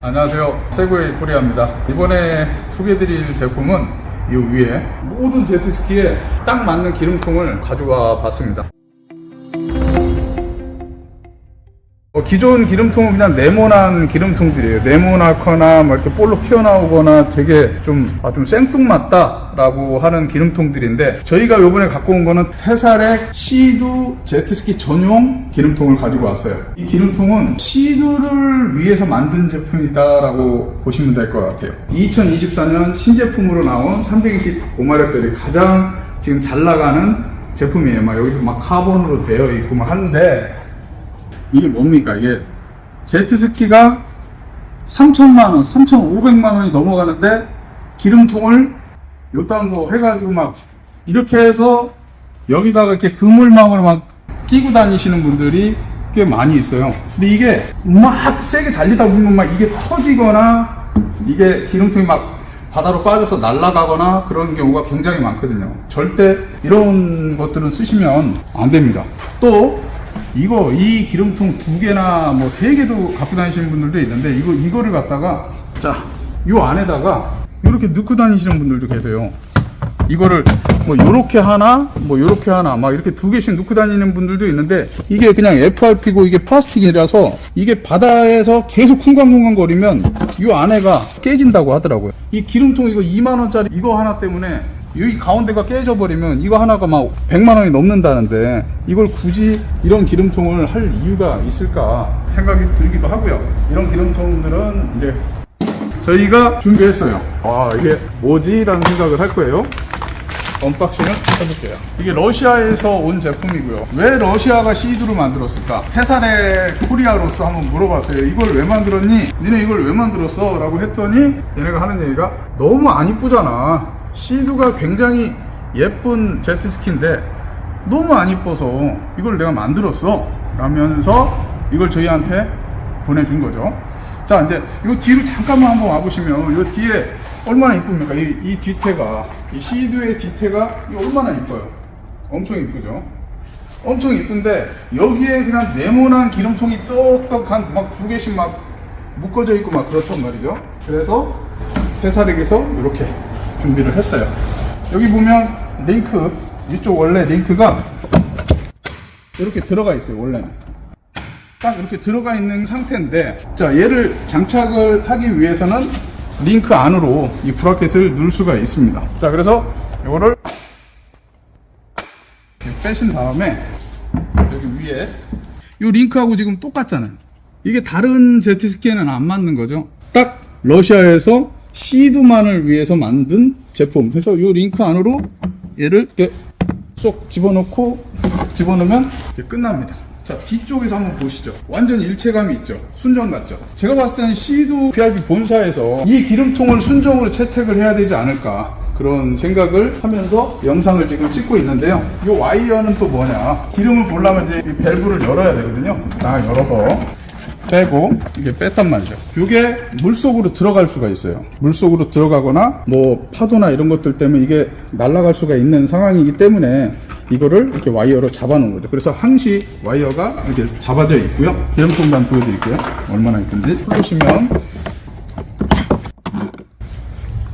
안녕하세요. 세고의 코리아입니다. 이번에 소개해드릴 제품은 이 위에 모든 제트스키에 딱 맞는 기름통을 가져와 봤습니다. 기존 기름통은 그냥 네모난 기름통들이에요. 네모나거나 뭐 이렇게 볼록 튀어나오거나 되게 좀, 아, 좀 생뚱맞다라고 하는 기름통들인데 저희가 요번에 갖고 온 거는 테사렉 시두 제트스키 전용 기름통을 가지고 왔어요. 이 기름통은 시두를 위해서 만든 제품이다라고 보시면 될 것 같아요. 2024년 신제품으로 나온 325마력짜리 가장 지금 잘 나가는 제품이에요. 막 여기도 막 카본으로 되어 있고 막 하는데 이게 뭡니까? 이게 제트스키가 3천만 원, 3,500만 원이 넘어가는데 기름통을 요딴 거 해가지고 막 이렇게 해서 여기다가 이렇게 그물망으로 막 끼고 다니시는 분들이 꽤 많이 있어요. 근데 이게 막 세게 달리다 보면 막 이게 터지거나 이게 기름통이 막 바다로 빠져서 날아가거나 그런 경우가 굉장히 많거든요. 절대 이런 것들은 쓰시면 안 됩니다. 또 이거 이 기름통 두 개나 뭐 세 개도 갖고 다니시는 분들도 있는데 이거 이거를 갖다가 자, 요 안에다가 이렇게 넣고 다니시는 분들도 계세요. 이거를 뭐 요렇게 하나 뭐 요렇게 하나 막 이렇게 두 개씩 넣고 다니는 분들도 있는데 이게 그냥 FRP고 이게 플라스틱이라서 이게 바다에서 계속 쿵쾅쿵쾅 거리면 요 안에가 깨진다고 하더라고요. 이 기름통 이거 2만 원짜리 이거 하나 때문에 여기 가운데가 깨져버리면 이거 하나가 막 100만 원이 넘는다는데 이걸 굳이 이런 기름통을 할 이유가 있을까 생각이 들기도 하고요. 이런 기름통들은 이제 저희가 준비했어요. 와 이게 뭐지? 라는 생각을 할 거예요. 언박싱을 해볼게요. 이게 러시아에서 온 제품이고요. 왜 러시아가 시드로 만들었을까? 테살의 코리아로서 한번 물어봤어요. 이걸 왜 만들었니? 니네 이걸 왜 만들었어? 라고 했더니 얘네가 하는 얘기가 너무 안 이쁘잖아. 시드가 굉장히 예쁜 제트스키인데 너무 안 이뻐서 이걸 내가 만들었어. 라면서 이걸 저희한테 보내준 거죠. 자, 이제 이 뒤로 잠깐만 한번 와보시면 이 뒤에 얼마나 이쁩니까? 이, 이 뒤태가, 이 시드의 뒤태가 이 얼마나 이뻐요? 엄청 이쁘죠? 엄청 이쁜데 여기에 그냥 네모난 기름통이 똑똑 한 막 두 개씩 막 묶어져 있고 막 그렇단 말이죠. 그래서 회사력에서 이렇게 준비를 했어요. 여기 보면 링크 이쪽 원래 링크가 이렇게 들어가 있어요. 원래는. 딱 이렇게 들어가 있는 상태인데 자 얘를 장착을 하기 위해서는 링크 안으로 이 브라켓을 넣을 수가 있습니다 자 그래서 이거를 빼신 다음에 여기 위에 이 링크하고 지금 똑같잖아요 이게 다른 제트스키에는 안 맞는 거죠 딱 러시아에서 시드만을 위해서 만든 제품 그래서 이 링크 안으로 얘를 이렇게 쏙 집어넣고 집어넣으면 끝납니다. 자 뒤쪽에서 한번 보시죠. 완전 일체감이 있죠. 순정 같죠. 제가 봤을 때는 시드 PRP 본사에서 이 기름통을 순정으로 채택을 해야 되지 않을까 그런 생각을 하면서 영상을 지금 찍고 있는데요. 이 와이어는 또 뭐냐? 기름을 보려면 이제 이 밸브를 열어야 되거든요. 다 열어서 빼고 이게 뺐단 말이죠. 이게 물 속으로 들어갈 수가 있어요. 물 속으로 들어가거나 뭐 파도나 이런 것들 때문에 이게 날아갈 수가 있는 상황이기 때문에 이거를 이렇게 와이어로 잡아놓은 거죠. 그래서 항시 와이어가 이렇게 잡아져 있고요. 기름통도 한번 보여드릴게요. 얼마나 이쁜지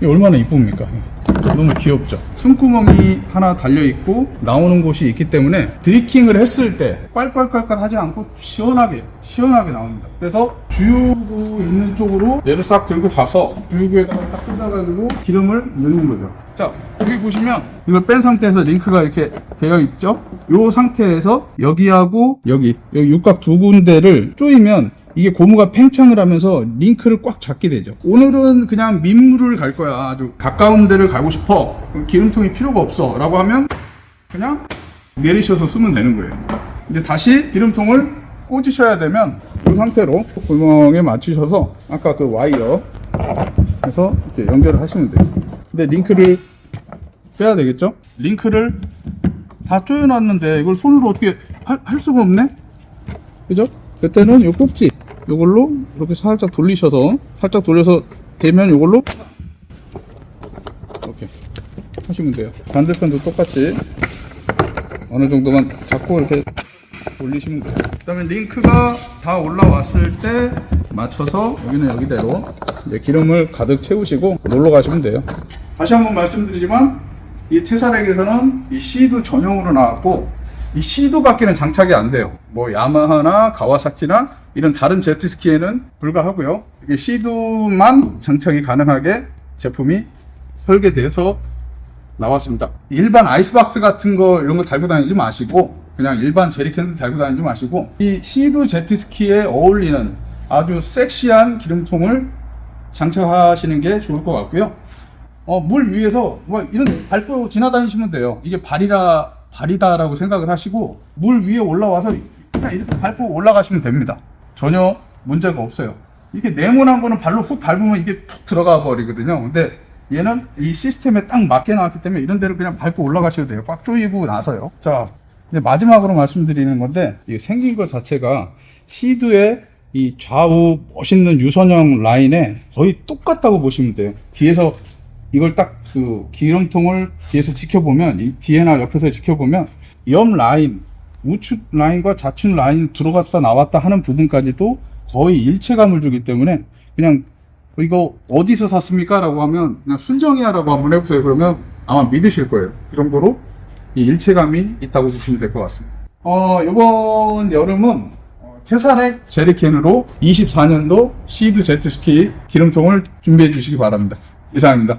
이 얼마나 이쁩니까? 너무 귀엽죠? 숨구멍이 하나 달려 있고 나오는 곳이 있기 때문에 드리킹을 했을 때 깔깔깔깔 하지 않고 시원하게 시원하게 나옵니다. 그래서 주유구 있는 쪽으로 얘를 싹 들고 가서 주유구에다가 딱 뜯어가지고 기름을 넣는 거죠. 자 여기 보시면 이걸 뺀 상태에서 링크가 이렇게 되어 있죠? 이 상태에서 여기하고 여기 여기 육각 두 군데를 조이면 이게 고무가 팽창을 하면서 링크를 꽉 잡게 되죠. 오늘은 그냥 민물을 갈 거야. 아주 가까운 데를 가고 싶어. 기름통이 필요가 없어. 라고 하면 그냥 내리셔서 쓰면 되는 거예요. 이제 다시 기름통을 꽂으셔야 되면 이 상태로 구멍에 맞추셔서 아까 그 와이어 해서 이렇게 연결을 하시면 돼요. 근데 링크를 빼야 되겠죠? 링크를 다 조여놨는데 이걸 손으로 어떻게 할, 할 수가 없네? 그죠? 그때는 요 꼭지 요걸로 이렇게 살짝 돌리셔서 살짝 돌려서 되면 요걸로 이렇게 하시면 돼요 반대편도 똑같이 어느 정도만 잡고 이렇게 돌리시면 돼요 그 다음에 링크가 다 올라왔을 때 맞춰서 여기는 여기대로 이제 기름을 가득 채우시고 놀러 가시면 돼요. 다시 한번 말씀드리지만 이 테사렉에서는 이 시드 전용으로 나왔고 이 시드밖에는 장착이 안 돼요. 뭐 야마하나 가와사키나 이런 다른 제트스키에는 불가하고요. 이게 시드만 장착이 가능하게 제품이 설계돼서 나왔습니다. 일반 아이스박스 같은 거 이런 거 달고 다니지 마시고 그냥 일반 제리캔 달고 다니지 마시고 이 시드 제트스키에 어울리는 아주 섹시한 기름통을 장착하시는 게 좋을 것 같고요. 어, 물 위에서 뭐 이런 밟고 지나다니시면 돼요. 이게 발이라 발이다라고 생각을 하시고 물 위에 올라와서 그냥 이렇게 밟고 올라가시면 됩니다. 전혀 문제가 없어요. 이게 네모난 거는 발로 훅 밟으면 이게 푹 들어가 버리거든요. 근데 얘는 이 시스템에 딱 맞게 나왔기 때문에 이런 데를 그냥 밟고 올라가셔도 돼요. 꽉 조이고 나서요. 자, 이제 마지막으로 말씀드리는 건데 이게 생긴 것 자체가 시드의 이 좌우 멋있는 유선형 라인에 거의 똑같다고 보시면 돼요. 뒤에서 이걸 딱 그 기름통을 뒤에서 지켜보면 이 뒤에나 옆에서 지켜보면 옆 라인 우측 라인과 좌측 라인 들어갔다 나왔다 하는 부분까지도 거의 일체감을 주기 때문에 그냥 이거 어디서 샀습니까? 라고 하면 그냥 순정이야라고 한번 해보세요. 그러면 아마 믿으실 거예요. 그 정도로 이 일체감이 있다고 보시면 될 것 같습니다. 어, 이번 여름은 어, 테사렉 제리캔으로 24년도 시드 제트스키 기름통을 준비해 주시기 바랍니다. 이상입니다.